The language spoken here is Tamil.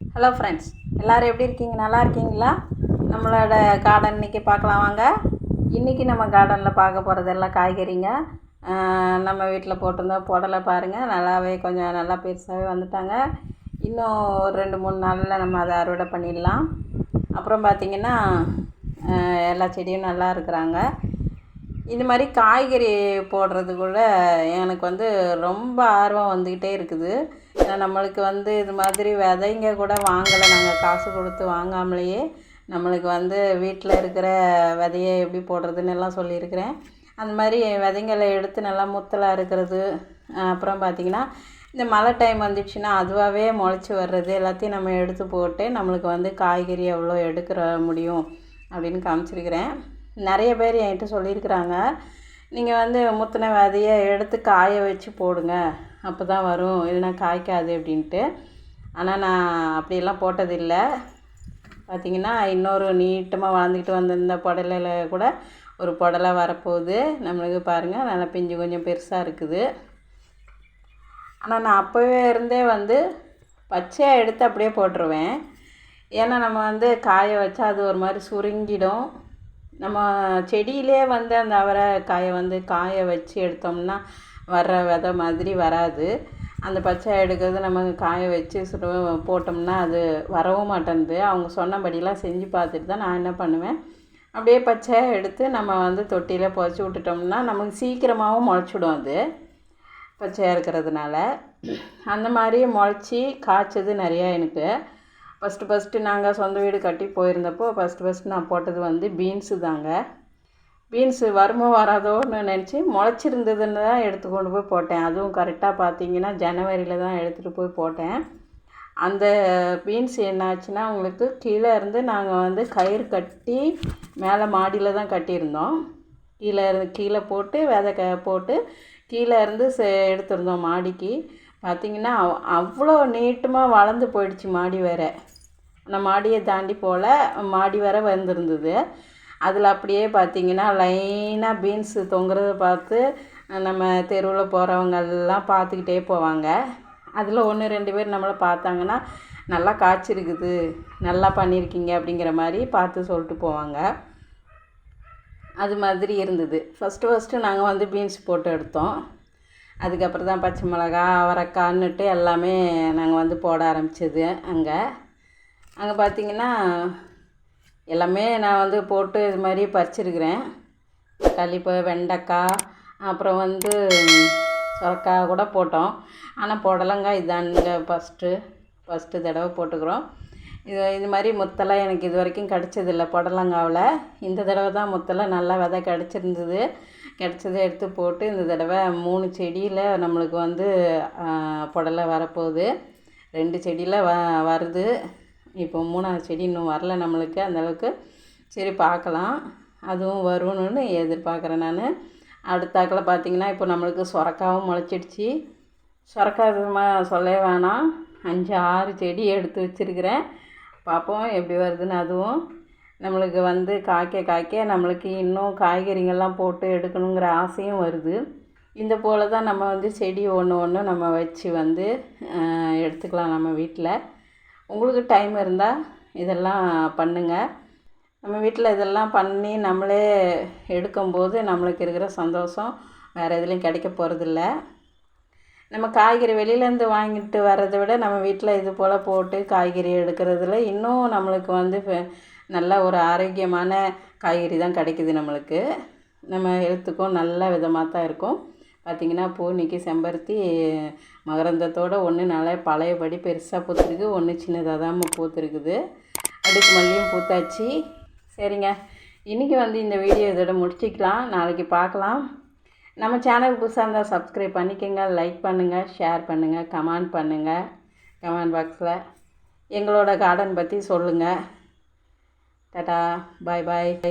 ஹலோ ஃப்ரெண்ட்ஸ் எல்லோரும் எப்படி இருக்கீங்க? நல்லா இருக்கீங்களா? நம்மளோட கார்டன் இன்றைக்கி பார்க்கலாம் வாங்க. இன்றைக்கி நம்ம கார்டனில் பார்க்க போகிறது எல்லாம் காய்கறிங்க. நம்ம வீட்டில் போட்டிருந்தோம் புடலை பாருங்கள் நல்லாவே கொஞ்சம் நல்லா பெருசாகவே வந்துட்டாங்க. இன்னும் ஒரு ரெண்டு மூணு நாளில் நம்ம அதை அறுவடை பண்ணிடலாம். அப்புறம் பார்த்திங்கன்னா எல்லா செடியும் நல்லா இருக்கிறாங்க. இது மாதிரி காய்கறி போடுறதுக்குள்ள எனக்கு வந்து ரொம்ப ஆர்வம் வந்துக்கிட்டே இருக்குது. ஏன்னா நம்மளுக்கு வந்து இது மாதிரி விதைங்க கூட வாங்கலை. நாங்கள் காசு கொடுத்து வாங்காமலேயே நம்மளுக்கு வந்து வீட்டில் இருக்கிற விதையை எப்படி போடுறதுன்னு எல்லாம் சொல்லியிருக்கிறேன். அந்த மாதிரி விதைங்களை எடுத்து நல்லா முத்தலாக இருக்கிறது. அப்புறம் பார்த்திங்கன்னா இந்த மழை டைம் வந்துச்சுன்னா அதுவாகவே முளைச்சி வர்றது எல்லாத்தையும் நம்ம எடுத்து போட்டு நம்மளுக்கு வந்து காய்கறி எவ்வளோ எடுக்கிற முடியும் அப்படின்னு காமிச்சிருக்கிறேன். நிறைய பேர் என்கிட்ட சொல்லியிருக்கிறாங்க. நீங்கள் வந்து முத்தின விதையை எடுத்து காய வச்சு போடுங்க. அப்போ தான் வரும் இல்லைனா காய்க்காது அப்படின்ட்டு. ஆனால் நான் அப்படியெல்லாம் போட்டதில்லை. பார்த்திங்கன்னா இன்னொரு நீட்டமாக வளர்ந்துக்கிட்டு வந்திருந்த புடலையில் கூட ஒரு புடலை வரப்போகுது. நம்மளுக்கு பாருங்கள் நல்லா பிஞ்சு கொஞ்சம் பெருசாக இருக்குது. ஆனால் நான் அப்போவே இருந்தே வந்து பச்சையாக எடுத்து அப்படியே போட்டுருவேன். ஏன்னா நம்ம வந்து காய வச்சா அது ஒரு மாதிரி சுருங்கிடும். நம்ம செடியிலே வந்து அந்த அவரைக்காயை வந்து காய வச்சு எடுத்தோம்னா வர்ற விதை மாதிரி வராது. அந்த பச்சை எடுக்கிறது நம்ம காய வச்சு சுட போட்டோம்னா அது வரவும் மாட்டேன்து. அவங்க சொன்னபடிலாம் செஞ்சு பார்த்துட்டு தான் நான் என்ன பண்ணுவேன். அப்படியே பச்சையாக எடுத்து நம்ம வந்து தொட்டியில் புதைச்சி விட்டுட்டோம்னா நமக்கு சீக்கிரமாகவும் முளைச்சிடும் அது பச்சையாக இருக்கிறதுனால. அந்த மாதிரி முளைச்சி காய்ச்சது நிறையா எனக்கு. ஃபஸ்ட்டு ஃபஸ்ட்டு நாங்கள் சொந்த வீடு கட்டி போயிருந்தப்போ ஃபஸ்ட்டு ஃபஸ்ட்டு நான் போட்டது வந்து பீன்ஸு தாங்க. பீன்ஸு வருமோ வராதோன்னு நினச்சி முளைச்சிருந்ததுன்னு தான் எடுத்து கொண்டு போய் போட்டேன். அதுவும் கரெக்டாக பார்த்தீங்கன்னா ஜனவரியில் தான் எடுத்துகிட்டு போய் போட்டேன். அந்த பீன்ஸ் என்னாச்சுன்னா உங்களுக்கு கீழே இருந்து நாங்கள் வந்து கயிறு கட்டி மேலே மாடியில் தான் கட்டியிருந்தோம். கீழே இருந்து கீழே போட்டு விதை க போட்டு கீழே இருந்து எடுத்துருந்தோம் மாடிக்கு. பார்த்திங்கன்னா அவ் அவ்வளோ நீட்டமாக வளர்ந்து போயிடுச்சு மாடி வேற. நான் மாடியை தாண்டி போல் மாடி வர வந்திருந்தது அதில் அப்படியே பார்த்திங்கன்னா லைனாக பீன்ஸு தொங்குறத பார்த்து நம்ம தெருவில் போகிறவங்க எல்லாம் பார்த்துக்கிட்டே போவாங்க. அதில் ஒன்று ரெண்டு பேர் நம்மளை பார்த்தாங்கன்னா நல்லா காய்ச்சிருக்குது நல்லா பண்ணியிருக்கீங்க அப்படிங்கிற மாதிரி பார்த்து சொல்லிட்டு போவாங்க. அது மாதிரி இருந்தது. ஃபஸ்ட்டு ஃபஸ்ட்டு நாங்கள் வந்து பீன்ஸ் போட்டு எடுத்தோம். அதுக்கப்புறம் தான் பச்சை மிளகா அவரைக்கான்னுட்டு எல்லாமே நாங்கள் வந்து போட ஆரம்பித்தது அங்கே. அங்கே பார்த்திங்கன்னா எல்லாமே நான் வந்து போட்டு இது மாதிரி பறிச்சிருக்கிறேன். களிப்பு வெண்டைக்காய் அப்புறம் வந்து சுரக்காய் கூட போட்டோம். ஆனால் புடலங்காய் இதானுங்க ஃபஸ்ட்டு ஃபஸ்ட்டு தடவை போட்டுக்கிறோம். இது இது மாதிரி முத்தலை எனக்கு இது வரைக்கும் கிடச்சதில்ல புடலங்காவில் இந்த தடவை தான் முத்தலை நல்லா விதை கிடச்சிருந்தது. கிடச்சதை எடுத்து போட்டு இந்த தடவை மூணு செடியில் நம்மளுக்கு வந்து புடலை வரப்போகுது. ரெண்டு செடியில் வ வருது. இப்போ மூணாவது செடி இன்னும் வரல நம்மளுக்கு. அந்தளவுக்கு சரி பார்க்கலாம். அதுவும் வரும்னு எதிர்பார்க்குறேன் நான். அடுத்தாக்கில் பார்த்தீங்கன்னா இப்போ நம்மளுக்கு சுரக்காவும் முளைச்சிடுச்சு. சுரக்காய் சும்மா சொல்லவே வேணாம். அஞ்சு ஆறு செடி எடுத்து வச்சுருக்கிறேன். பார்ப்போம் எப்படி வருதுன்னு அதுவும். நம்மளுக்கு வந்து காய்க்க காய்க்க நம்மளுக்கு இன்னும் காய்கறிங்கள்லாம் போட்டு எடுக்கணுங்கிற ஆசையும் வருது. இந்த போல் தான் நம்ம வந்து செடி ஒன்று ஒன்று நம்ம வச்சு வந்து எடுத்துக்கலாம் நம்ம வீட்டில் உங்களுக்கு டைம் இருந்தால் இதெல்லாம் பண்ணுங்கள் நம்ம வீட்டில் இதெல்லாம் பண்ணி நம்மளே எடுக்கும்போது நம்மளுக்கு இருக்கிற சந்தோஷம் வேறு எதுலேயும் கிடைக்க போகிறதில்ல நம்ம காய்கறி வெளியிலேருந்து வாங்கிட்டு வர்றதை விட நம்ம வீட்டில் இது போல் போட்டு காய்கறி எடுக்கிறதுல இன்னும் நம்மளுக்கு வந்து நல்ல ஒரு ஆரோக்கியமான காய்கறி தான் கிடைக்குது நம்மளுக்கு. நம்ம ஹெல்த்துக்கும் நல்ல விதமாக தான் இருக்கும். பார்த்திங்கன்னா பூ இன்றைக்கி செம்பருத்தி மகரந்தத்தோடு ஒன்று நல்லா பழையபடி பெருசாக பூத்துருக்கு ஒன்று சின்னதாக தான் பூத்துருக்குது. அடுக்கு மல்லியும் பூத்தாச்சு. சரிங்க. இன்றைக்கி வந்து இந்த வீடியோ இதோட முடிச்சிக்கலாம். நாளைக்கு பார்க்கலாம். நம்ம சேனல் புதுசாக இருந்தால் சப்ஸ்கிரைப் பண்ணிக்கோங்க லைக் பண்ணுங்கள் ஷேர் பண்ணுங்கள் கமெண்ட் பண்ணுங்கள் கமெண்ட் பாக்ஸில் எங்களோட கார்டன் பற்றி சொல்லுங்கள் டாட்டா பாய் பாய்